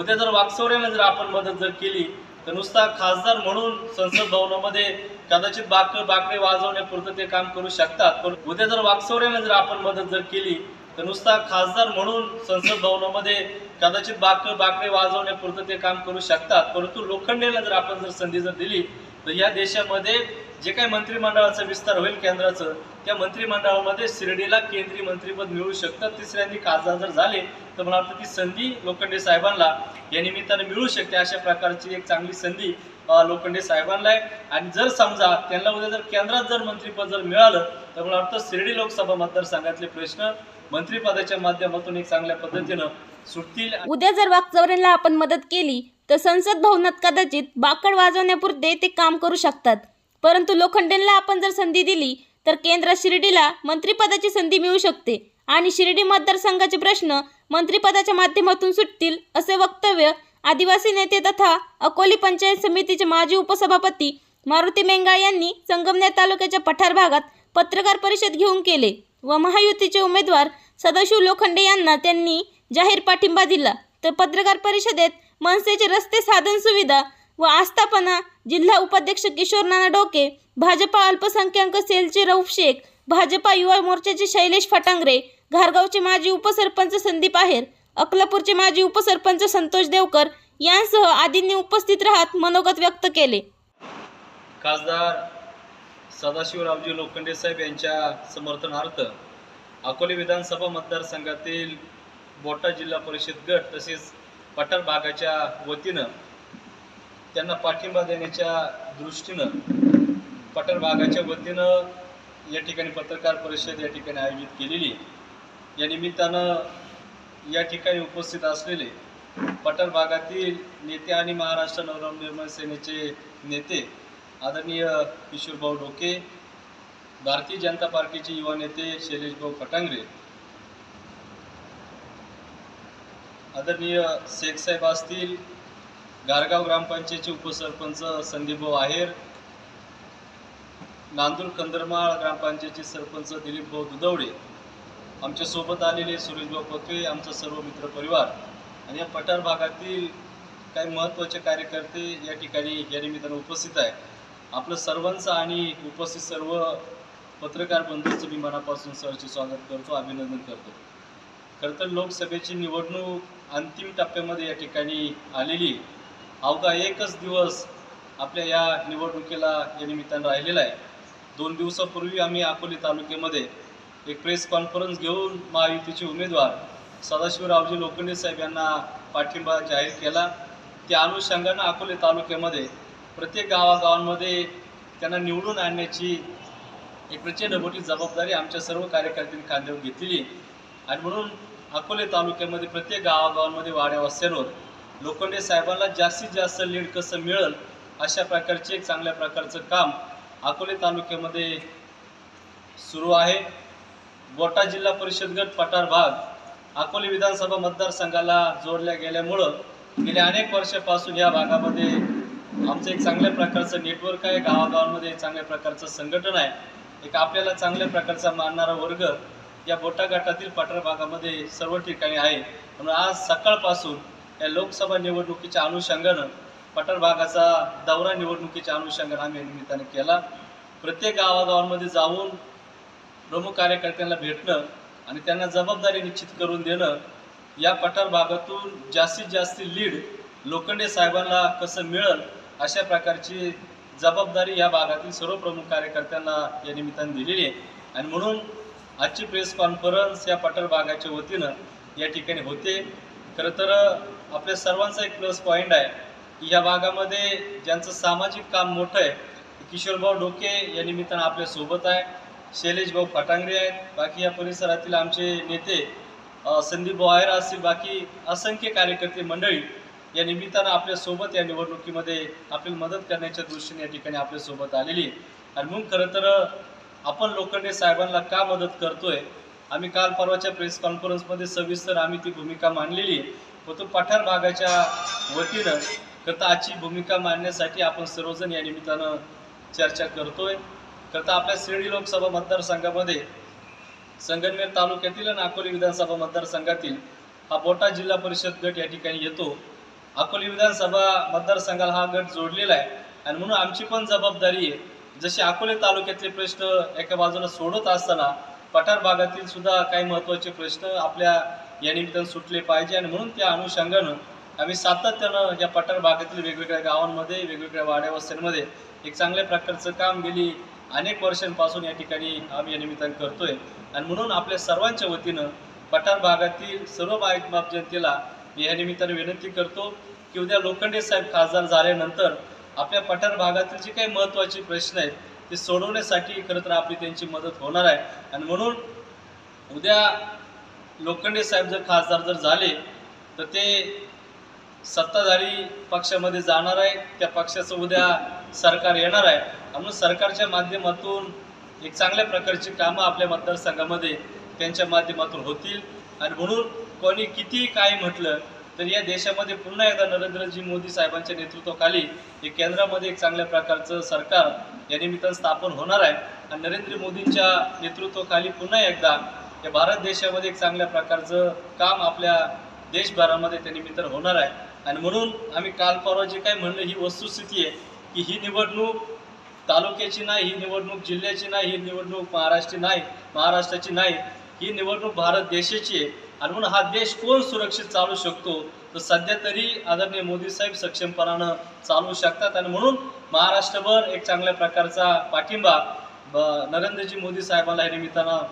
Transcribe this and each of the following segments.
उद्या जर वाकचौऱ्याने जर आपण मदत जर केली तर नुसता खासदार म्हणून संसद भवनामध्ये कदाचित बाक बाकडे वाजवण्यापुरतं ते काम करू शकतात. पण उद्या जर वाकचौऱ्याने जर आपण मदत जर केली तर नुसता खासदार म्हणून संसद भवनामध्ये कदाचित बाक बाकडे वाजवण्यापुरतं ते काम करू शकतात. परंतु लोखंडेला जर आपण जर संधी जर दिली तर या देशामध्ये जे काही मंत्रिमंडळाचा विस्तार होईल केंद्राचं त्या मंत्रिमंडळामध्ये शिर्डीला केंद्रीय मंत्रीपद मिळू शकतं. तिसऱ्यांनी खासदार जर झाले तर मला वाटतं ती संधी लोखंडे साहेबांना या निमित्ताने मिळू शकते. अशा प्रकारची एक चांगली संधी लोखंडे साहेबांना आहे. आणि जर समजा त्यांना उद्या जर केंद्रात जर मंत्रीपद जर मिळालं तर मला वाटतं शिर्डी लोकसभा मतदारसंघातले प्रश्न मंत्रिपदाच्या माध्यमातून एक चांगल्या पद्धतीनं सुटतील. उद्या जर वाकचौऱ्यांना आपण मदत केली तर संसद भवनात कदाचित बाकड वाजवण्यापुरते ते काम करू शकतात. परंतु लोखंडेंना आपण जर संधी दिली तर केंद्रात शिर्डीला मंत्रिपदाची संधी मिळू शकते आणि शिर्डी मतदारसंघाचे प्रश्न मंत्रिपदाच्या माध्यमातून सुटतील असे वक्तव्य आदिवासी नेते तथा अकोली पंचायत समितीचे माजी उपसभापती मारुती मेंगा यांनी संगमनेर तालुक्याच्या पठार भागात पत्रकार परिषद घेऊन केले व महायुतीचे उमेदवार सदाशिव लोखंडे यांना त्यांनी जाहीर पाठिंबा दिला. तर पत्रकार परिषदेत मनसेचे रस्ते साधन सुविधा व आस्थापना जिल्हा उपाध्यक्ष किशोर नाना डोके भाजपा अल्पसंख्याक सेलचे रऊफ शेख भाजपा युवा मोर्चाचे शैलेश फटांगरे घारगावचे माजी उपसरपंच संदीप आहेर अकलापूरचे माजी उपसरपंच संतोष देवकर यांसह आदींनी उपस्थित राहत मनोगत व्यक्त केले. खासदार सदाशिवरावजी लोखंडे साहेब यांच्या समर्थनार्थ अकोले विधानसभा मतदारसंघातील बोटा जिल्हा परिषद गट तसेच पठार भागाच्या वतीनं त्यांना पाठिंबा देण्याच्या दृष्टीनं पठार भागाच्या वतीनं या ठिकाणी पत्रकार परिषद या ठिकाणी आयोजित केलेली या निमित्तानं या ठिकाणी उपस्थित असलेले पठार भागातील नेते आणि महाराष्ट्र नवनिर्माण सेनेचे नेते आदरणीय किशोरभाऊ डोके भारतीय जनता पार्टीचे युवा नेते शैलेशभाऊ फटांगरे आदरणीय शेख साहेब असतील गारगाव ग्रामपंचायतचे उपसरपंच संदीपभाऊ आहेर नांदूर कंदरमाळ ग्रामपंचायतचे सरपंच दिलीपभाऊ दुधवडे आमच्यासोबत आलेले सुरेशभाऊ पत्वे आमचा सर्व मित्र परिवार आणि या पठार भागातील काही महत्त्वाचे कार्यकर्ते या ठिकाणी या निमित्तानं उपस्थित आहे आपलं सर्वांचं आणि उपस्थित सर्व पत्रकार बंधूंचं मी मनापासून सरचे स्वागत करतो अभिनंदन करतो. खरं तर लोकसभेची निवडणूक अंतिम टप्प्यामध्ये या ठिकाणी आलेली अवघा एकच दिवस आपल्या या निवडणुकीला या निमित्तानं राहिलेला आहे. दोन दिवसापूर्वी आम्ही अकोले तालुक्यामध्ये एक प्रेस कॉन्फरन्स घेऊन महायुतीचे उमेदवार सदाशिवरावजी लोखंडे साहेब यांना पाठिंबा जाहीर केला. त्या अनुषंगानं अकोले तालुक्यामध्ये प्रत्येक गावागावांमध्ये त्यांना निवडून आणण्याची एक प्रचंड मोठी जबाबदारी आमच्या सर्व कार्यकर्त्यांनी खांद्यावर घेतलेली आणि म्हणून अकोले तालुक्यामध्ये प्रत्येक गावागावांमध्ये वाड्या वस्त्यांवर लोखंडे साहेबांना जास्तीत जास्त लीड कसं मिळेल अशा प्रकारचे एक चांगल्या प्रकारचं काम अकोले तालुक्यामध्ये सुरू आहे. बोटा जिल्हा परिषद गट पठार भाग अकोले विधानसभा मतदारसंघाला जोडल्या गेल्यामुळं गेल्या अनेक वर्षापासून या भागामध्ये आमचं एक चांगल्या प्रकारचं नेटवर्क आहे. गावागावांमध्ये चांगल्या प्रकारचं संघटन आहे. एक आपल्याला चांगल्या प्रकारचा मानणारा वर्ग या बोटा गटातील पठार भागामध्ये सर्व ठिकाणी आहे. म्हणून आज सकाळपासून या लोकसभा निवडणुकीच्या अनुषंगानं पठार भागाचा दौरा निवडणुकीच्या अनुषंगानं आम्ही या निमित्ताने केला. प्रत्येक गावागावांमध्ये जाऊन प्रमुख कार्यकर्त्यांना भेटणं आणि त्यांना जबाबदारी निश्चित करून देणं या पठार भागातून जास्तीत जास्त लीड लोखंडे साहेबांना कसं मिळेल अशा प्रकारची जबाबदारी या भागातील सर्व प्रमुख कार्यकर्त्यांना या निमित्ताने दिलेली आहे. आणि म्हणून आजची प्रेस कॉन्फरन्स या पठार भागाच्या वतीनं या ठिकाणी होते. खरं तर आपल्या सर्वांचा एक प्लस पॉईंट आहे की या भागामध्ये ज्यांचं सामाजिक काम मोठं आहे किशोरभाऊ डोके या निमित्तानं आपल्यासोबत आहे. शैलेशभाऊ भाऊ आहेत. बाकी या परिसरातील आमचे नेते अ, संदीप असतील बाकी असंख्य कार्यकर्ते मंडळी या निमित्तानं आपल्यासोबत या निवडणुकीमध्ये आपली मदत करण्याच्या दृष्टीने या ठिकाणी आपल्यासोबत आलेली आहे आणि मग खरं तर आपण लोखंडे साहेबांना का मदत करतोय? आम्ही काल परवाच्या प्रेस कॉन्फरन्समध्ये सविस्तर आम्ही ती भूमिका मांडलेली आहे. व तो पठार भागाच्या वतीनं करता आजची भूमिका मांडण्यासाठी आपण सर्वजण या निमित्तानं चर्चा करतोय. करता आपल्या शिर्डी लोकसभा मतदारसंघामध्ये संगमनेर तालुक्यातील आणि अकोले विधानसभा मतदारसंघातील हा बोटा जिल्हा परिषद गट या ठिकाणी येतो. अकोली विधानसभा मतदारसंघाला हा गट जोडलेला आहे. आणि म्हणून आमची पण जबाबदारी आहे जसे अकोले तालुक्यातले प्रश्न एका बाजूला सोडत असताना पठार भागातील सुद्धा काही महत्त्वाचे प्रश्न आपल्या या निमित्तानं सुटले पाहिजे आणि म्हणून त्या अनुषंगानं आम्ही सातत्यानं या पठार भागातील वेगवेगळ्या गावांमध्ये वेगवेगळ्या वाड्या वस्त्यांमध्ये एक चांगल्या प्रकारचं काम गेली अनेक वर्षांपासून या ठिकाणी आम्ही या निमित्तानं करतोय. आणि म्हणून आपल्या सर्वांच्या वतीनं पठार भागातील सर्व बाईक जनतेला मी या निमित्तानं विनंती करतो की उद्या लोखंडे साहेब खासदार झाल्यानंतर आपल्या पठार भागातील जे काही महत्त्वाचे प्रश्न आहेत ते सोडवण्यासाठी खरं तर आपली त्यांची मदत होणार आहे. आणि म्हणून उद्या लोखंडे साहेब जर खासदार जर झाले तर ते सत्ताधारी पक्षामध्ये जाणार आहे त्या पक्षाचं उद्या सरकार येणार आहे. म्हणून सरकारच्या माध्यमातून एक चांगल्या प्रकारची कामं आपल्या मतदारसंघामध्ये त्यांच्या माध्यमातून होतील. आणि म्हणून कोणी किती काय म्हटलं तर या देशामध्ये पुन्हा एकदा नरेंद्रजी मोदी साहेबांच्या नेतृत्वाखाली एक केंद्रामध्ये एक चांगल्या प्रकारचं सरकार या निमित्तानं स्थापन होणार आहे. आणि नरेंद्र मोदींच्या नेतृत्वाखाली पुन्हा एकदा या भारत देशामध्ये एक चांगल्या प्रकारचं काम आपल्या देशभरामध्ये त्या निमित्तानं होणार आहे. आणि म्हणून आम्ही काल परवा जे काय म्हणलं ही वस्तुस्थिती आहे की ही निवडणूक तालुक्याची नाही ही निवडणूक जिल्ह्याची नाही ही निवडणूक महाराष्ट्री नाही महाराष्ट्राची नाही ही निवडणूक भारत देशाची आहे. आणि म्हणून हा देश कोण सुरक्षित चालू शकतो तर सध्या तरी आदरणीय मोदी साहेब सक्षमपणानं चालवू शकतात. आणि म्हणून महाराष्ट्रभर एक चांगल्या प्रकारचा पाठिंबा नरेंद्रजी मोदी साहेबाला या निमित्तानं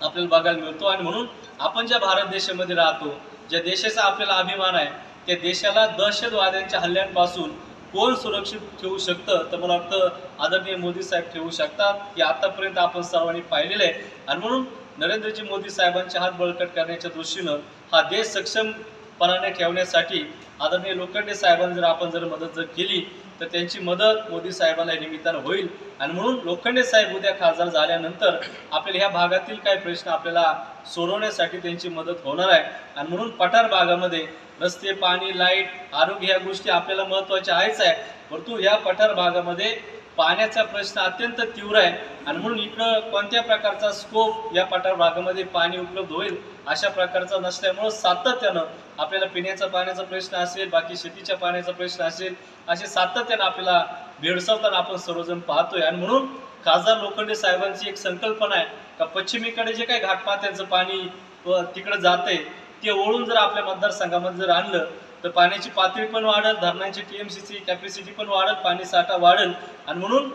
आपल्याला बघायला मिळतो. आणि म्हणून आपण ज्या भारत देशामध्ये राहतो ज्या देशाचा आपल्याला अभिमान आहे त्या देशाला दहशतवाद्यांच्या हल्ल्यांपासून कोण सुरक्षित ठेवू शकतं तर मला वाटतं आदरणीय मोदी साहेब ठेवू शकतात की आतापर्यंत आपण सर्वांनी पाहिलेलं आहे. आणि म्हणून नरेंद्रजी मोदी साहेबांचे हात बळकट करण्याच्या दृष्टीनं हा देश सक्षमपणाने ठेवण्यासाठी आदरणीय लोखंडे साहेबांनी जर आपण जर मदत जर केली तर त्यांची मदत मोदी साहेबांना या निमित्तानं होईल. आणि म्हणून लोखंडे साहेब उद्या खासदार झाल्यानंतर आपल्याला ह्या भागातील काही प्रश्न आपल्याला सोडवण्यासाठी त्यांची मदत होणार आहे. आणि म्हणून पठार भागामध्ये रस्ते पाणी लाइट आरोग्य ह्या गोष्टी आपल्याला महत्त्वाच्या आहेच आहे. परंतु ह्या पठार भागामध्ये पाण्याचा प्रश्न अत्यंत तीव्र आहे. आणि म्हणून इकडं कोणत्या प्रकारचा स्कोप या पठार भागामध्ये पाणी उपलब्ध होईल अशा प्रकारचा नसल्यामुळं सातत्यानं आपल्याला पिण्याचा पाण्याचा प्रश्न असेल बाकी शेतीच्या पाण्याचा प्रश्न असेल असे सातत्यानं आपल्याला भेडसावताना आपण सर्वजण पाहतोय. आणि म्हणून खासदार लोखंडे साहेबांची एक संकल्पना आहे का पश्चिमेकडे जे काही घाटपात्यांचं पाणी व जाते ते ओळून जर आपल्या मतदारसंघामध्ये जर आणलं तर पाण्याची पातळी पण वाढेल धरणांची टीएमसीची कॅपॅसिटी पण वाढेल पाणी साठा वाढेल. आणि म्हणून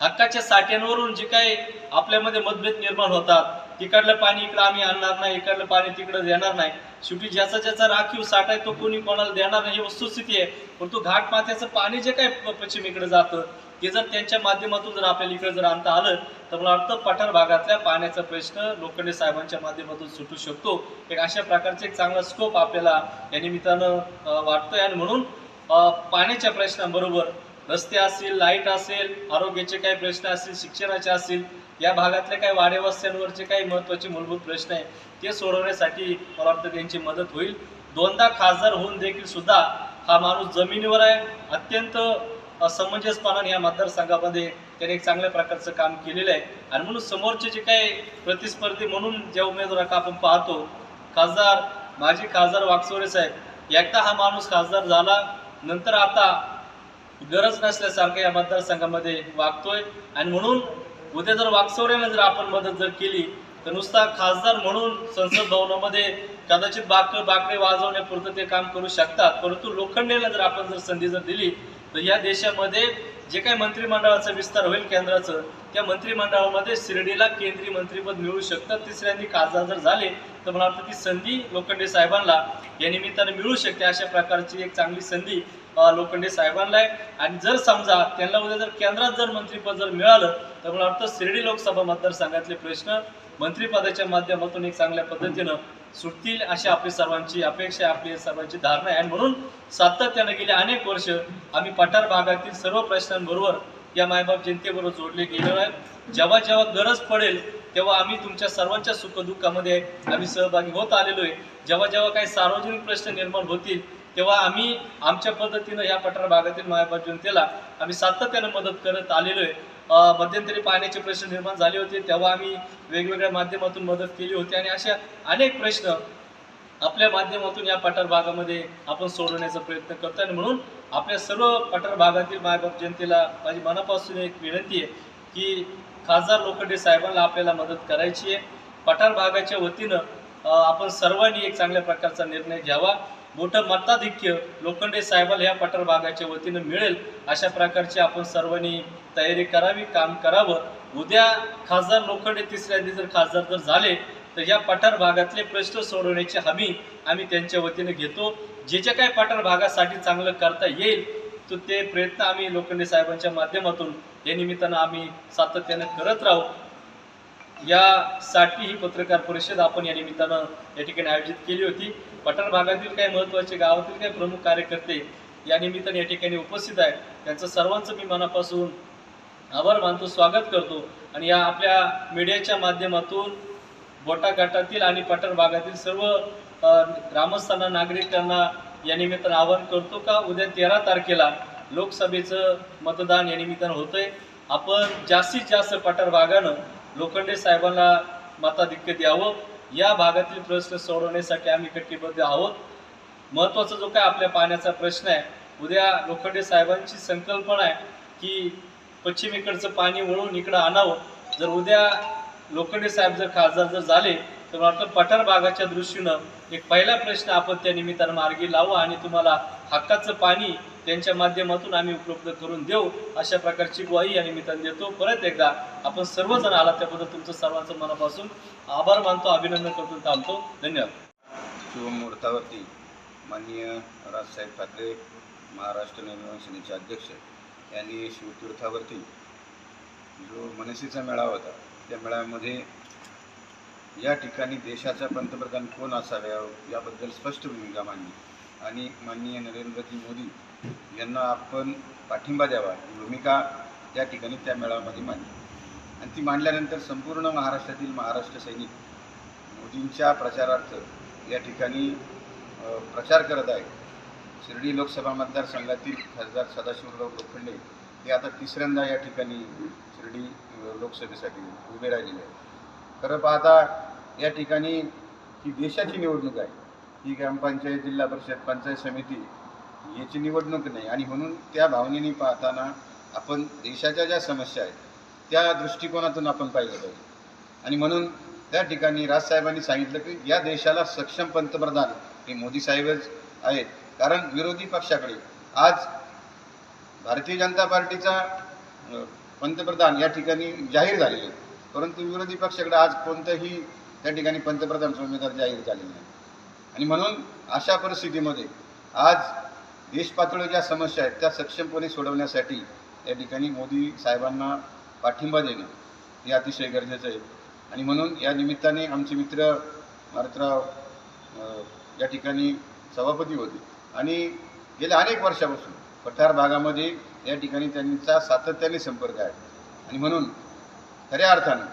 हक्काच्या साठ्यांवरून जे काही आपल्यामध्ये मतभेद निर्माण होतात तिकडलं पाणी इकडं आम्ही आणणार नाही इकडलं पाणी तिकडं देणार नाही. शेवटी ज्याचा ज्याचा राखीव साठा आहे तो कोणी कोणाला देणार नाही ही वस्तुस्थिती आहे. परंतु घाट माथ्याचं पाणी जे काय पश्चिमेकडे जातं ते जर त्यांच्या माध्यमातून जर आपल्याला इकडे जर आणता आलं तर मला वाटतं पठार भागातल्या पाण्याचा प्रश्न लोखंडे साहेबांच्या माध्यमातून सुटू शकतो. एक अशा प्रकारचे एक चांगला स्कोप आपल्याला या निमित्तानं अं, वाटतोय. आणि म्हणून पाण्याच्या प्रश्नांबरोबर रस्ते असतील लाइट असेल आरोग्याचे काही प्रश्न असतील शिक्षणाचे असतील या भागातल्या काही वाड्यावस्त्यांवरचे काही महत्त्वाचे मूलभूत प्रश्न आहे ते सोडवण्यासाठी मला वाटतं त्यांची मदत होईल. दोनदा खासदार होऊन देखील सुद्धा हा माणूस जमिनीवर आहे. अत्यंत असमंजसपणाने या मतदारसंघामध्ये त्याने एक चांगल्या प्रकारचं काम केलेलं आहे. आणि म्हणून समोरचे जे काही प्रतिस्पर्धी म्हणून ज्या उमेदवारांना आपण पाहतो खासदार माजी खासदार वाकचोरे साहेब एकदा हा माणूस खासदार झाला नंतर आता गरज नसल्यासारखं या मतदारसंघामध्ये वागतोय. आणि म्हणून उद्या जर वाकचौऱ्याने जर आपण मदत जर केली तर नुसता खासदार म्हणून संसद भवनामध्ये कदाचित बाक बाकडे वाजवण्यापुरतं ते काम करू शकतात. परंतु लोखंडेला जर आपण जर संधी जर दिली तर या देशामध्ये जे काही मंत्रिमंडळाचा विस्तार होईल केंद्राचं त्या मंत्रिमंडळामध्ये शिर्डीला केंद्रीय मंत्रीपद मिळू शकतं. तिसऱ्यांनी खासदार जर झाले तर मला वाटतं ती संधी लोखंडे साहेबांना या निमित्तानं मिळू शकते. अशा प्रकारची एक चांगली संधी लोखंडे साहेबांना आहे. आणि जर समजा त्यांना उद्या जर केंद्रात जर मंत्रीपद जर मिळालं तर मला वाटतं शिर्डी लोकसभा मतदारसंघातले प्रश्न मंत्रिपदाच्या माध्यमातून एक चांगल्या पद्धतीनं सुटतील अशी आपली सर्वांची अपेक्षा आपली सर्वांची धारणा आहे. आणि म्हणून सातत्यानं गेले अनेक वर्ष आम्ही पठार भागातील सर्व प्रश्नांबरोबर या मायबाप जनतेबरोबर जोडले गेलेलो आहे. जेव्हा जेव्हा गरज पडेल तेव्हा आम्ही तुमच्या सर्वांच्या सुखदुःखामध्ये आम्ही सहभागी होत आलेलो आहे. जेव्हा जेव्हा काही सार्वजनिक प्रश्न निर्माण होतील तेव्हा आम्ही आमच्या पद्धतीनं या पठार भागातील मायबाप जनतेला आम्ही सातत्यानं मदत करत आलेलो आहे. मध्यंतरी पाण्याचे प्रश्न निर्माण झाले होते तेव्हा आम्ही वेगवेगळ्या माध्यमातून मदत केली होती आणि अशा अनेक प्रश्न आपल्या माध्यमातून या पठार भागामध्ये आपण सोडवण्याचा प्रयत्न करतो आणि म्हणून आपल्या सर्व पठार भागातील मायबाप जनतेला माझी मनापासून एक विनंती आहे की खासदार लोखंडे साहेबांना आपल्याला मदत करायची आहे. पठार भागाच्या वतीनं आपण सर्वांनी एक चांगल्या प्रकारचा निर्णय घ्यावा. मोठं मताधिक्य लोखंडे साहेबाला या पठार भागाच्या वतीनं मिळेल. अशा प्रकारची आपण सर्वांनी तयारी करावी काम करावं. उद्या खासदार लोखंडे तिसऱ्यांदी जर खासदार जर झाले तर या पठार भागातले प्रश्न सोडवण्याची हमी आम्ही त्यांच्या वतीने घेतो. जे जे काही पठार भागासाठी चांगलं करता येईल तर ते प्रयत्न आम्ही लोखंडे साहेबांच्या माध्यमातून या निमित्तानं आम्ही सातत्यानं करत राहू. यासाठी ही पत्रकार परिषद आपण या निमित्तानं या ठिकाणी आयोजित केली होती. पठाण भागातील काही महत्त्वाचे गावातील काही प्रमुख कार्यकर्ते या निमित्ताने या ठिकाणी उपस्थित आहेत. त्यांचं सर्वांचं मी मनापासून आभार मानतो स्वागत करतो. आणि या आपल्या मीडियाच्या माध्यमातून बोटाघाटातील आणि पठाण भागातील सर्व ग्रामस्थांना नागरिकांना या निमित्तानं आवाहन करतो का उद्या तेरा तारखेला लोकसभेचं मतदान या निमित्तानं होतंय. आपण जास्तीत जास्त पठार भागानं लोखंडे साहेबांना मताधिक्य द्यावं. या भागातील प्रश्न सोडवण्यासाठी आम्ही कटिबद्ध आहोत. महत्त्वाचा जो काय आपल्या पाण्याचा प्रश्न आहे उद्या लोखंडे साहेबांची संकल्पना आहे की पश्चिमेकडचं पाणी वळून इकडं आणावं. जर उद्या लोखंडे साहेब जर खासदार जर झाले तर मला वाटतं पठार भागाच्या दृष्टीनं एक पहिला प्रश्न आपण त्या निमित्तानं मार्गी लावू आणि तुम्हाला हक्काचं पाणी त्यांच्या माध्यमातून आम्ही उपलब्ध करून देऊ अशा प्रकारची ग्वाही या निमित्तानं देतो. परत एकदा आपण सर्वजण आला त्याबद्दल तुमचं सर्वांचं मनापासून आभार मानतो अभिनंदन करतो थांबतो. धन्यवाद. शुभमुहूर्तावरती माननीय राजसाहेब ठाकरे महाराष्ट्र निर्माण सेनेचे अध्यक्ष यांनी शिवतीर्थावरती जो मनसेचा मेळावा होता त्या मेळाव्यामध्ये या ठिकाणी देशाचा पंतप्रधान कोण असाव्या याबद्दल स्पष्ट भूमिका मांडली. आणि माननीय नरेंद्रजी मोदी यांना आपण पाठिंबा द्यावा ही भूमिका त्या ठिकाणी त्या मेळाव्यामध्ये मांडली. आणि ती मांडल्यानंतर संपूर्ण महाराष्ट्रातील महाराष्ट्र सैनिक मोदींच्या प्रचारार्थ या ठिकाणी प्रचार करत आहे शिर्डी लोकसभा मतदारसंघातील खासदार सदाशिवराव लोखंडे हे आता तिसऱ्यांदा या ठिकाणी शिर्डी लोकसभेसाठी उभे राहिलेले आहेत. खरं पाहता या ठिकाणी ही देशाची निवडणूक आहे. ही ग्रामपंचायत जिल्हा परिषद पंचायत समिती याची निवडणूक नाही. आणि म्हणून त्या भावनेने पाहताना आपण देशाच्या ज्या समस्या आहेत त्या दृष्टिकोनातून आपण पाहिलं पाहिजे. आणि म्हणून त्या ठिकाणी राजसाहेबांनी सांगितलं की या देशाला सक्षम पंतप्रधान हे मोदी साहेबच आहेत. कारण विरोधी पक्षाकडे आज भारतीय जनता पार्टीचा पंतप्रधान या ठिकाणी जाहीर झालेले आहेत. परंतु विरोधी पक्षाकडे आज कोणतंही त्या ठिकाणी पंतप्रधान उमेदवार जाहीर झालेला नाही. आणि म्हणून अशा परिस्थितीमध्ये आज देश पातळीवर ज्या समस्या आहेत त्या सक्षमपणे सोडवण्यासाठी या ठिकाणी मोदी साहेबांना पाठिंबा देणं हे अतिशय गरजेचं आहे. आणि म्हणून या निमित्ताने आमचे मित्र भारतराव या ठिकाणी सभापती होते. आणि गेल्या अनेक वर्षापासून पठार भागामध्ये या ठिकाणी त्यांचा सातत्याने संपर्क आहे. आणि म्हणून खऱ्या अर्थानं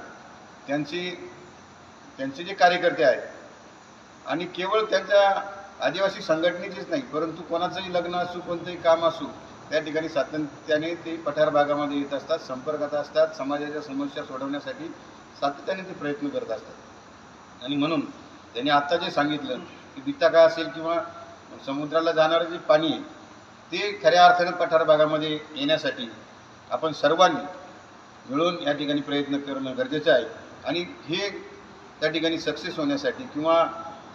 त्यांची त्यांचे जे कार्यकर्ते आहेत आणि केवळ त्यांच्या आदिवासी संघटनेचीच नाही परंतु कोणाचंही लग्न असू कोणतंही काम असू त्या ठिकाणी सातत्याने ते पठार भागामध्ये येत असतात संपर्कात असतात समाजाच्या समस्या सोडवण्यासाठी सातत्याने ते प्रयत्न करत असतात. आणि म्हणून त्यांनी आत्ता जे सांगितलं की बिट्टाका असेल किंवा समुद्राला जाणारं जे पाणी आहे ते खऱ्या अर्थानं पठार भागामध्ये येण्यासाठी आपण सर्वांनी मिळून या ठिकाणी प्रयत्न करणं गरजेचं आहे. आणि हे त्या ठिकाणी सक्सेस होण्यासाठी किंवा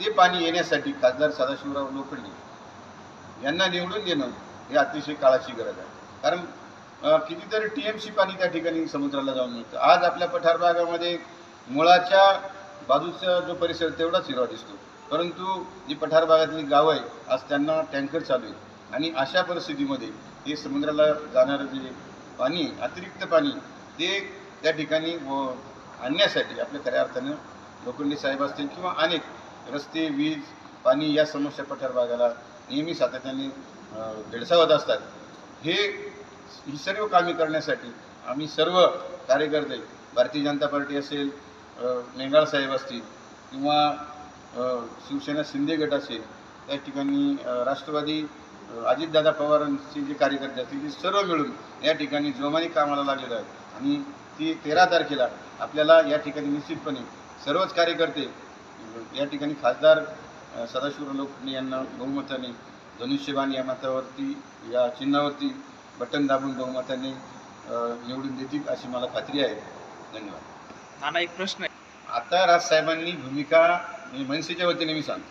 ते पाणी येण्यासाठी खासदार सदाशिवराव लोखंडे यांना निवडून देणं हे अतिशय काळाची गरज आहे. कारण कितीतरी टी एम सी पाणी त्या ठिकाणी समुद्राला जाऊन मिळतं. आज आपल्या पठार भागामध्ये मुळाच्या बाजूचा जो परिसर तेवढाच हिरवा दिसतो. परंतु जी पठार भागातली गावं आहे आज त्यांना टँकर चालू आहे आणि अशा परिस्थितीमध्ये हे समुद्राला जाणारं जे पाणी अतिरिक्त पाणी ते त्या ठिकाणी व आणण्यासाठी आपल्या खऱ्या अर्थानं लोखंडे साहेब असतील किंवा अनेक रस्ते वीज पाणी या समस्या पठार भागाला नेहमी सातत्याने भेडसावत असतात. हे ही सर्व कामे करण्यासाठी आम्ही सर्व कार्यकर्ते भारतीय जनता पार्टी असेल अ, साहेब असतील किंवा शिवसेना शिंदे गट असेल त्या ठिकाणी राष्ट्रवादी अजितदादा पवारांचे जे कार्यकर्ते असतील ते सर्व मिळून या ठिकाणी जोमाने कामाला लागलेलं आहे आणि ती तेरा तारखेला आपल्याला या ठिकाणी निश्चितपणे सर्वच कार्यकर्ते या ठिकाणी खासदार अ, सदाशिवराव लोखंडे यांना बहुमताने धनुष्यबाण या मतावरती या चिन्हावरती बटन दाबून बहुमताने निवडून देतील अशी मला खात्री आहे. धन्यवाद. नाना एक प्रश्न आहे. आता राजसाहेबांनी भूमिका मी मनसेच्या वतीने मी सांगतो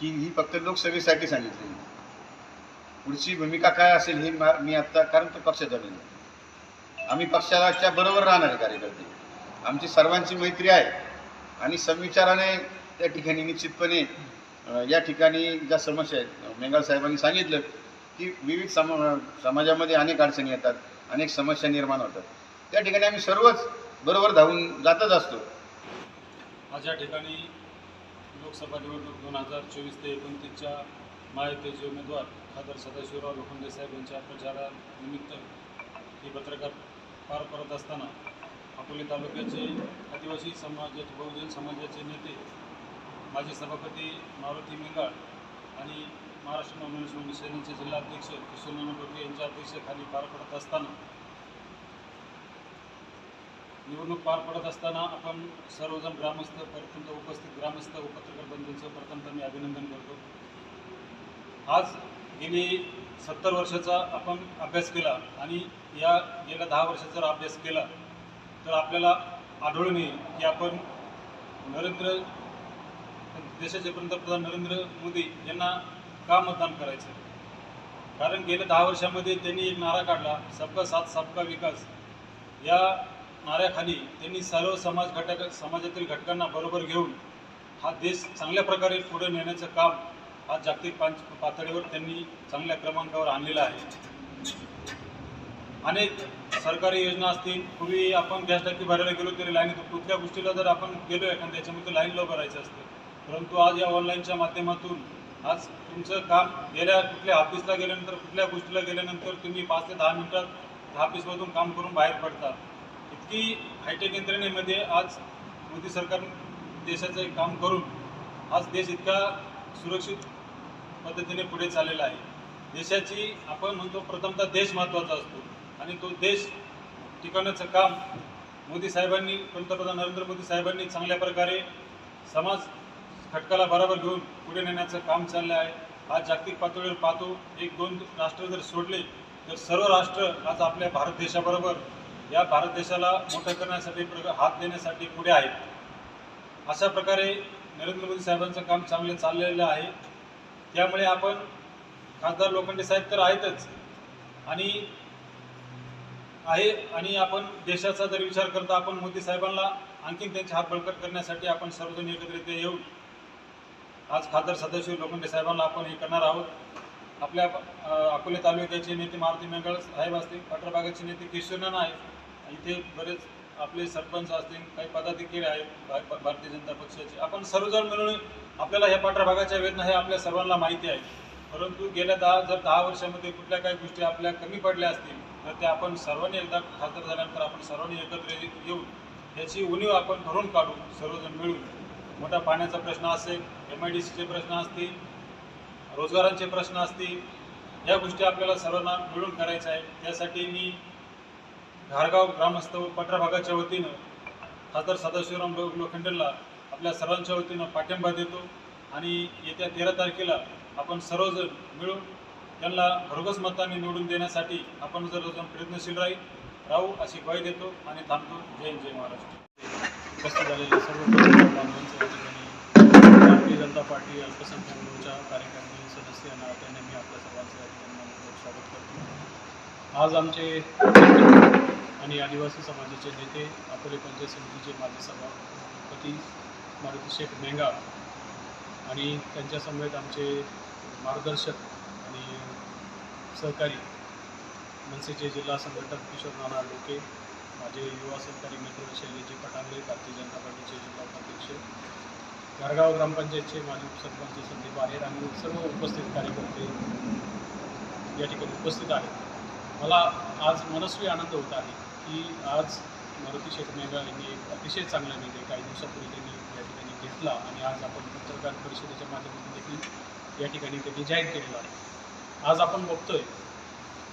की ही फक्त लोकसभेसाठी सांगितलेली पुढची भूमिका काय असेल हे मा- मी आता कारण तो पक्षाचा निर्णय आम्ही पक्षाच्या बरोबर राहणारे कार्यकर्ते. आमची सर्वांची मैत्री आहे. आणि समविचाराने त्या ठिकाणी निश्चितपणे या ठिकाणी ज्या समस्या आहेत मेंगाल साहेबांनी सांगितलं की विविध सम समाजामध्ये अनेक अडचणी येतात अनेक समस्या निर्माण होतात. त्या ठिकाणी आम्ही सर्वच बरोबर धावून जातच असतो. आज या ठिकाणी लोकसभा निवडणूक दोन हजार चोवीस ते एकोणतीसच्या महायुतीचे उमेदवार खासदार सदाशिवराव लोखंडे साहेब यांच्या प्रचारानिमित्त ही पत्रकार पार पडत असताना अकोले तालुक्याचे आदिवासी समाजाचे बहुजन समाजाचे नेते माझे सभापती मारुती मेंगाळ आणि महाराष्ट्र नवनिर्माण सेनेचे जिल्हाध्यक्ष किशोर डोके यांच्या अध्यक्षतेखाली पार पडत असताना निवडणूक पार पडत असताना आपण सर्वजण ग्रामस्थ पर्यंत उपस्थित ग्रामस्थ व पत्रकार बंधूंचं प्रथमतः मी अभिनंदन करतो. आज गेली सत्तर वर्षाचा आपण अभ्यास केला आणि या गेल्या दहा वर्षाचा जर अभ्यास केला तर आपल्याला आढळून येईल की आपण नरेंद्र देशाचे पंतप्रधान नरेंद्र मोदी यांना का मतदान करायचं? कारण गेल्या दहा वर्षामध्ये त्यांनी एक नारा काढला सबका साथ सबका विकास. या नाऱ्याखाली त्यांनी सर्व समाज घटक समाजातील घटकांना बरोबर घेऊन हा देश चांगल्या प्रकारे पुढे नेण्याचं काम आज जागतिक पांच पातळीवर त्यांनी चांगल्या क्रमांकावर आणलेला आहे. अनेक सरकारी योजना असतील पूर्वी आपण गॅस टाकी भरायला गेलो तरी लाईनीत कुठल्या गोष्टीला जर आपण गेलो एखाद्या याच्यामध्ये लाईन लो भरायचं असतं. परंतु आज या ऑनलाईनच्या माध्यमातून आज तुमचं काम गेल्या कुठल्या ऑफिसला गेल्यानंतर कुठल्या गोष्टीला गेल्यानंतर तुम्ही पाच ते दहा मिनटात त्या ऑफिसमधून काम करून बाहेर पडतात. इतकी हायटेक यंत्रणेमध्ये आज मोदी सरकार देशाचं एक काम करून आज देश इतका सुरक्षित पद्धतीने पुढे चाललेला आहे. देशाची आपण म्हणतो प्रथमतः देश महत्त्वाचा असतो आणि तो देश टिकवण्याचं काम मोदी साहेबांनी पंतप्रधान नरेंद्र मोदी साहेबांनी चांगल्या प्रकारे समाज घटकाला बरोबर घेऊन पुढे नेण्याचं काम चाललं आहे. आज जागतिक पातळीवर पाहतो एक दोन राष्ट्र जर सोडले तर सर्व राष्ट्र आज आपल्या भारत देशाबरोबर या भारत देशाला मोठं करण्यासाठी प्र- हात देण्यासाठी पुढे आहेत. अशा प्रकारे नरेंद्र मोदी साहेबांचं काम चांगलं चाललेलं आहे. त्यामुळे आपण खासदार लोखंडे साहेब तर आहेतच. आणि आहे आणि आपण देशाचा जर विचार करता आपण मोदी साहेबांना आणखीन त्यांचे हात बळकट करण्यासाठी आपण सर्वजण एकत्रित येऊन आज खासदार सदाशिव लोखंडे साहेबांना आपण हे करणार आहोत. आपल्या अकोले तालुक्याचे नेते मारुती मेंगळ साहेब असतील पाठराबागाचे नेते किशोरनाना आहेत. इथे बरेच आपले सरपंच असतील काही पदाधिकारी आहेत भारतीय जनता पक्षाचे. आपण सर्वजण मिळून आपल्याला ह्या पाठराभागाच्या वेदना हे आपल्या सर्वांना माहिती आहे. परंतु गेल्या दहा जर दहा वर्षामध्ये कुठल्या काही गोष्टी आपल्या कमी पडल्या असतील तर त्या आपण सर्वांनी एकदा खासदार झाल्यानंतर आपण सर्वांनी एकत्र येऊन याची उणीव आपण भरून काढू सर्वजण मिळून. मोठा पाण्याचा प्रश्न असेल एम आय डी सीचे प्रश्न असतील रोजगारांचे प्रश्न असतील या गोष्टी आपल्याला सर्वांना मिळून करायच्या आहेत. त्यासाठी मी घारगाव ग्रामस्थ व पठरा भागाच्या वतीनं खासदार सदाशिवराम लोखंडेला आपल्या सर्वांच्या वतीनं पाठिंबा देतो आणि येत्या तेरा तारखेला आपण सर्वजण मिळून त्यांना भरघोस मताने निवडून देण्यासाठी आपण सर्वजण प्रयत्नशील राहील. राहू अशी ग्वाही देतो आणि थांबतो. जय जय महाराष्ट्र. उपस्थित झालेले सर्व बांधवांचं या ठिकाणी भारतीय जनता पार्टी अल्पसंख्याक मोर्चा कार्यकारिणी सदस्य यांना मी आपल्या सर्वांचं या ठिकाणी स्वागत करतो. आज आमचे आणि आदिवासी समाजाचे नेते अकोले पंचायत समितीचे माजी सभापती मारुती शेख मेंगा आणि त्यांच्यासमवेत आमचे मार्गदर्शक आणि सहकारी मनसेचे जिल्हा संघटक किशोर नाना डोके माझे युवा सहकारी मित्र शैलेजी पटांगरे भारतीय जनता पार्टीचे जिल्हा उपाध्यक्ष घरगाव ग्रामपंचायतचे माजी उपसरपंच संदीप आहेर आणि सर्व उपस्थित कार्यकर्ते या ठिकाणी उपस्थित आहेत. मला आज मनस्वी आनंद होत आहे की आज मारुती शेख मेघा यांनी एक अतिशय चांगला निर्णय काही दिवसापूर्वी त्यांनी या ठिकाणी घेतला आणि आज आपण पत्रकार परिषदेच्या माध्यमातून देखील या ठिकाणी त्यांनी जाहीर केलेला आहे. आज आपण बघतोय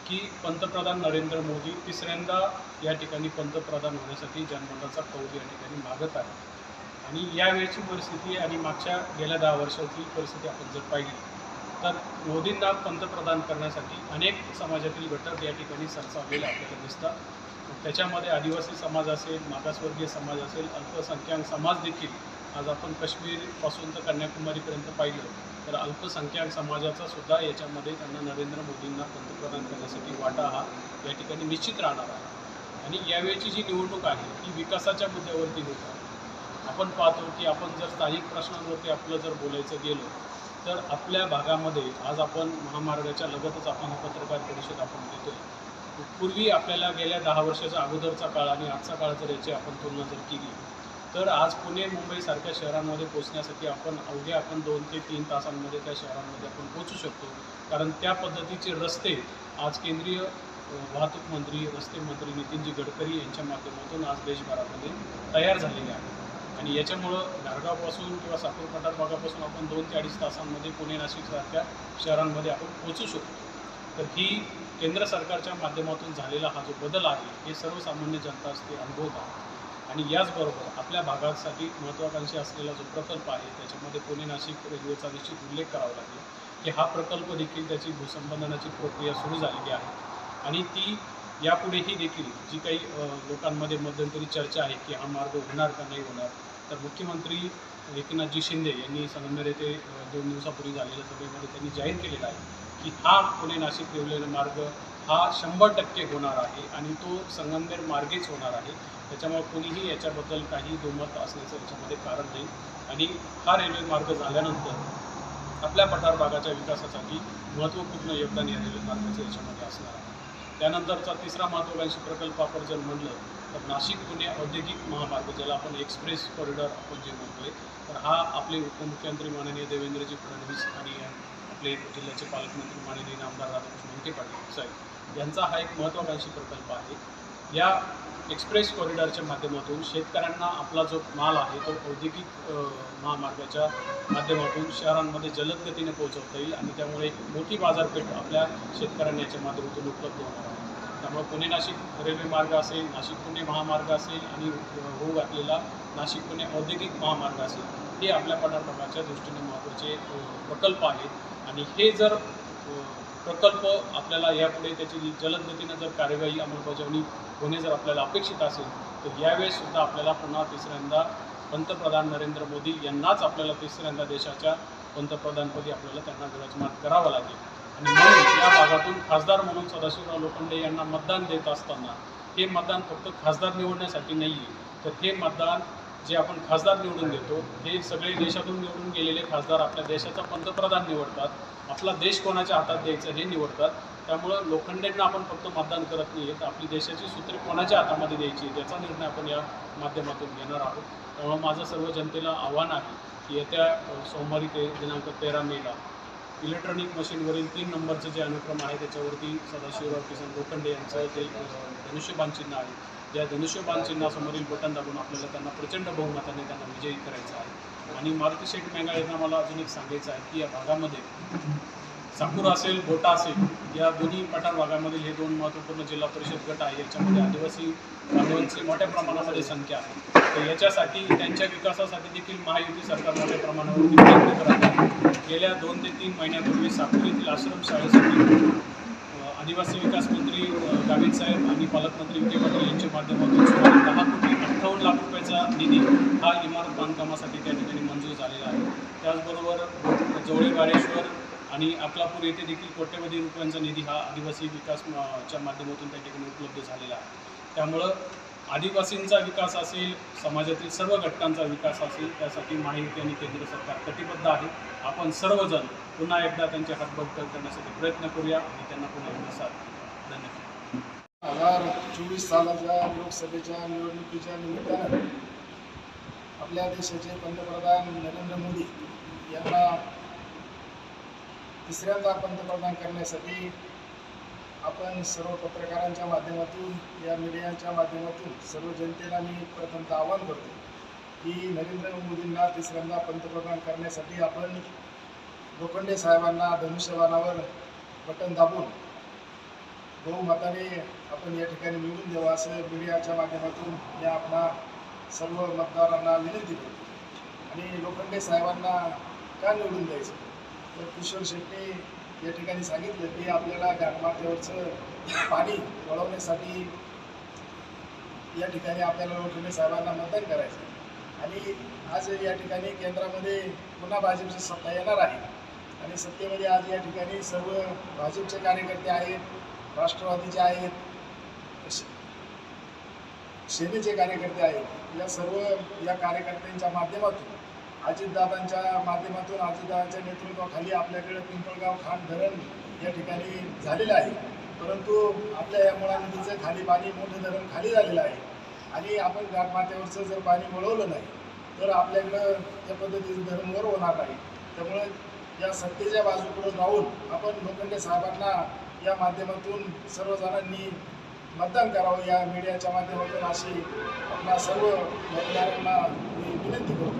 की पंतप्रधान नरेंद्र मोदी तिसऱ्यांदा या ठिकाणी पंतप्रधान होण्यासाठी जनमताचा कौल या ठिकाणी मागत आहे आणि यावेळची परिस्थिती आणि मागच्या गेल्या दहा वर्षाची परिस्थिती आपण जर पाहिली तर मोदींना पंतप्रधान करण्यासाठी अनेक समाजातील घटक या ठिकाणी सरसावलेले आपल्याला दिसतात. त्याच्यामध्ये आदिवासी समाज असेल मागासवर्गीय समाज असेल अल्पसंख्याक समाज देखील आज आपण काश्मीरपासून तर कन्याकुमारीपर्यंत पाहिलं. तर अल्पसंख्याक समाजाचा सुद्धा याच्यामध्ये त्यांना नरेंद्र मोदींना पंतप्रधान करण्यासाठी वाटा हा या ठिकाणी निश्चित राहणार आहे. आणि यावेळची जी निवडणूक आहे ती विकासाच्या मुद्द्यावरती होत आहे. आपण पाहतो की आपण जर स्थानिक प्रश्नांवरती आपलं जर बोलायचं गेलं तर आपल्या भागामध्ये आज आपण महामार्गाच्या लगतच आपण ही पत्रकार परिषद आपण घेतो पूर्वी आपल्याला गेल्या दहा वर्षाच्या अगोदरचा काळ आणि आजचा काळ जर याची आपण तुलना जर केली तर आज पुणे मुंबईसारख्या शहरांमध्ये पोचण्यासाठी आपण अवघे आपण दोन ते तीन तासांमध्ये त्या शहरांमध्ये आपण पोचू शकतो. कारण त्या पद्धतीचे रस्ते आज केंद्रीय वाहतूक मंत्री रस्ते मंत्री नितीनजी गडकरी यांच्या माध्यमातून आज देशभरामध्ये तयार झालेले आहेत. आणि याच्यामुळं धारगावपासून किंवा साखर पठार भागापासून आपण दोन ते अडीच तासांमध्ये पुणे नाशिकसारख्या शहरांमध्ये आपण पोचू शकतो. तर ही केंद्र सरकारच्या माध्यमातून झालेला हा जो बदल आहे हे सर्वसामान्य जनता असते अनुभवतात. आणि याचबरोबर आपल्या भागासाठी महत्त्वाकांक्षी असलेला जो प्रकल्प आहे त्याच्यामध्ये पुणे नाशिक रेल्वेचा निश्चित उल्लेख करावा लागेल की हा प्रकल्प देखील त्याची भूसंपादनाची प्रक्रिया सुरू झालेली आहे. आणि ती यापुढेही देखील जी काही लोकांमध्ये मध्यंतरी चर्चा आहे की हा मार्ग होणार का नाही होणार तर मुख्यमंत्री एकनाथजी शिंदे यांनी संगमनेर येथे दोन दिवसापूर्वी झालेल्या सभेमध्ये त्यांनी जाहीर केलेला आहे की हा पुणे नाशिक रेल्वे मार्ग हा शंभर टक्के होणार आहे आणि तो संगमनेर मार्गेच होणार आहे. त्याच्यामुळे कोणीही याच्याबद्दल काही दुमत असण्याचं याच्यामध्ये कारण नाही. आणि हा रेल्वे मार्ग झाल्यानंतर आपल्या पठार भागाच्या विकासासाठी महत्त्वपूर्ण योगदान या रेल्वे मार्गाचं याच्यामध्ये असणार आहे. त्यानंतरचा तिसरा महत्त्वाकांक्षी प्रकल्प आपण जर म्हणलं तर नाशिक पुणे औद्योगिक महामार्ग ज्याला आपण एक्सप्रेस कॉरिडॉर आपण जे म्हणतोय तर हा आपले उपमुख्यमंत्री माननीय देवेंद्रजी फडणवीस आणि आपले जिल्ह्याचे पालकमंत्री माननीय आमदार राधाकृष्ण विखे पाटील साहेब यांचा हा एक महत्त्वाकांक्षी प्रकल्प आहे. या एक्सप्रेस कॉरिडॉरच्या माध्यमातून शेतकऱ्यांना आपला जो माल आहे तो औद्योगिक महामार्गाच्या माध्यमातून शहरांमध्ये जलद गतीने पोहोचवता येईल आणि त्यामुळे एक मोठी बाजारपेठ आपल्या शेतकऱ्यांना याच्या माध्यमातून उपलब्ध होणार आहे. त्यामुळे पुणे नाशिक रेल्वे मार्ग असेल नाशिक पुणे महामार्ग असेल आणि होऊ घातलेला नाशिक पुणे औद्योगिक महामार्ग असेल हे आपल्या पठारभागाच्या दृष्टीने महत्त्वाचे प्रकल्प आहेत. आणि हे जर प्रकल्प आपल्याला यापुढे त्याची जलद गतीनं जर कार्यवाही अंमलबजावणी होणे जर आपल्याला अपेक्षित असेल तर यावेळेस सुद्धा आपल्याला पुन्हा तिसऱ्यांदा पंतप्रधान नरेंद्र मोदी यांनाच आपल्याला तिसऱ्यांदा देशाच्या पंतप्रधानपदी आपल्याला त्यांना विराजमान करावं लागेल. आणि म्हणून या भागातून खासदार म्हणून सदाशिवराव लोखंडे यांना मतदान देत असताना हे मतदान फक्त खासदार निवडण्यासाठी नाही आहे तर हे मतदान जे आपण खासदार निवडून देतो हे सगळे देशातून निवडून गेलेले खासदार आपल्या देशाचा पंतप्रधान निवडतात. आपला देश कोणाच्या हातात द्यायचा हे निवडतात. त्यामुळं लोखंडेंना आपण फक्त मतदान करत नाही तर आपली देशाची सूत्रे कोणाच्या हातामध्ये द्यायची त्याचा निर्णय आपण या माध्यमातून घेणार आहोत. त्यामुळं माझं सर्व जनतेला आव्हान आहे की येत्या सोमवारी ते दिनांक तेरा मेला इलेक्ट्रॉनिक मशीनवरील तीन नंबरचं जे अनुक्रम आहे त्याच्यावरती सदाशिवराव किसन लोखंडे यांचं जे अ, धनुष्यबाण चिन्ह आहे त्या धनुष्यबाण चिन्हासमोरील बटन दाबून आपल्याला त्यांना प्रचंड बहुमताने त्यांना विजयी करायचं आहे. आणि मारुती शेठ मेंगाळ यांना मला अजून एक सांगायचं आहे की या भागामध्ये साकूर असेल गोटा असेल या दोन्ही पठार भागामध्ये हे दोन महत्त्वपूर्ण जिल्हा परिषद गट आहे. याच्यामध्ये आदिवासी बांधवांची मोठ्या प्रमाणामध्ये संख्या आहे. तर याच्यासाठी त्यांच्या विकासासाठी देखील महायुती सरकार मोठ्या प्रमाणावरती प्रयत्न करत आहे. गेल्या दोन ते तीन महिन्यापूर्वी साकूर येथील आश्रम शाळेसाठी आदिवासी विकास मंत्री गावित साहेब आणि पालकमंत्री विखे पाटील यांच्या माध्यमातून सुमारे दहा कोटी अठ्ठावन्न लाख रुपयाचा निधी हा इमारत बांधकामासाठी त्या ठिकाणी मंजूर झालेला आहे. त्याचबरोबर जवळे बारेश्वर आणि अकलापूर येथे देखील कोट्यवधी रुपयांचा निधी हा आदिवासी विकास च्या माध्यमातून त्या ठिकाणी उपलब्ध झालेला आहे. त्यामुळं आदिवासींचा विकास असेल समाजातील सर्व घटकांचा विकास असेल त्यासाठी महायुती आणि केंद्र सरकार कटिबद्ध आहे. आपण सर्वजण पुन्हा एकदा त्यांचे हात करण्यासाठी प्रयत्न करूया आणि त्यांना पुन्हा एकदा साथ धन्यवाद. हजार चोवीस सालाच्या लोकसभेच्या निवडणुकीच्या निमित्तानं आपल्या देशाचे पंतप्रधान नरेंद्र मोदी यांना तिसऱ्यांदा पंतप्रधान करण्यासाठी आपण सर्व पत्रकारांच्या माध्यमातून या मीडियाच्या माध्यमातून सर्व जनतेला मी प्रथमतः आवाहन करतो की नरेंद्र मोदींना तिसऱ्यांदा पंतप्रधान करण्यासाठी आपण लोखंडे साहेबांना धनुष्यबाणावर बटन दाबून बहुमताने आपण या ठिकाणी निवडून द्यावं असं मीडियाच्या माध्यमातून मी आपणा सर्व मतदारांना विनंती करतो. आणि लोखंडे साहेबांना का निवडून द्यायचं? तर किशोर शेट्टी या ठिकाणी सांगितलं की आपल्याला घाटमाथ्यावरचं पाणी वळवण्यासाठी या ठिकाणी आपल्याला लोखंडे साहेबांना मतदान करायचं आहे. आणि आज या ठिकाणी केंद्रामध्ये पुन्हा भाजपची सत्ता येणार आहे आणि सत्तेमध्ये आज या ठिकाणी सर्व भाजपचे कार्यकर्ते आहेत राष्ट्रवादीचे आहेत सेनेचे कार्यकर्ते आहेत या सर्व या कार्यकर्त्यांच्या माध्यमातून अजितदादांच्या माध्यमातून अजितदादांच्या नेतृत्वाखाली आपल्याकडे पिंपळगाव खान धरण या ठिकाणी झालेलं आहे. परंतु आपल्या या मुळा नदीचं खाली पाणी मोठं धरण खाली झालेलं आहे. आणि आपण घाटमाथ्यावरचं जर पाणी वळवलं नाही तर आपल्याकडं त्या पद्धतीचं धरण वर होणार नाही. त्यामुळे या सत्तेच्या बाजूकडं राहून आपण लोखंडे साहेबांना या माध्यमातून सर्वजणांनी मतदान करावं. या मीडियाच्या माध्यमातून अशी आपल्या सर्व मतदारांना मी विनंती करतो.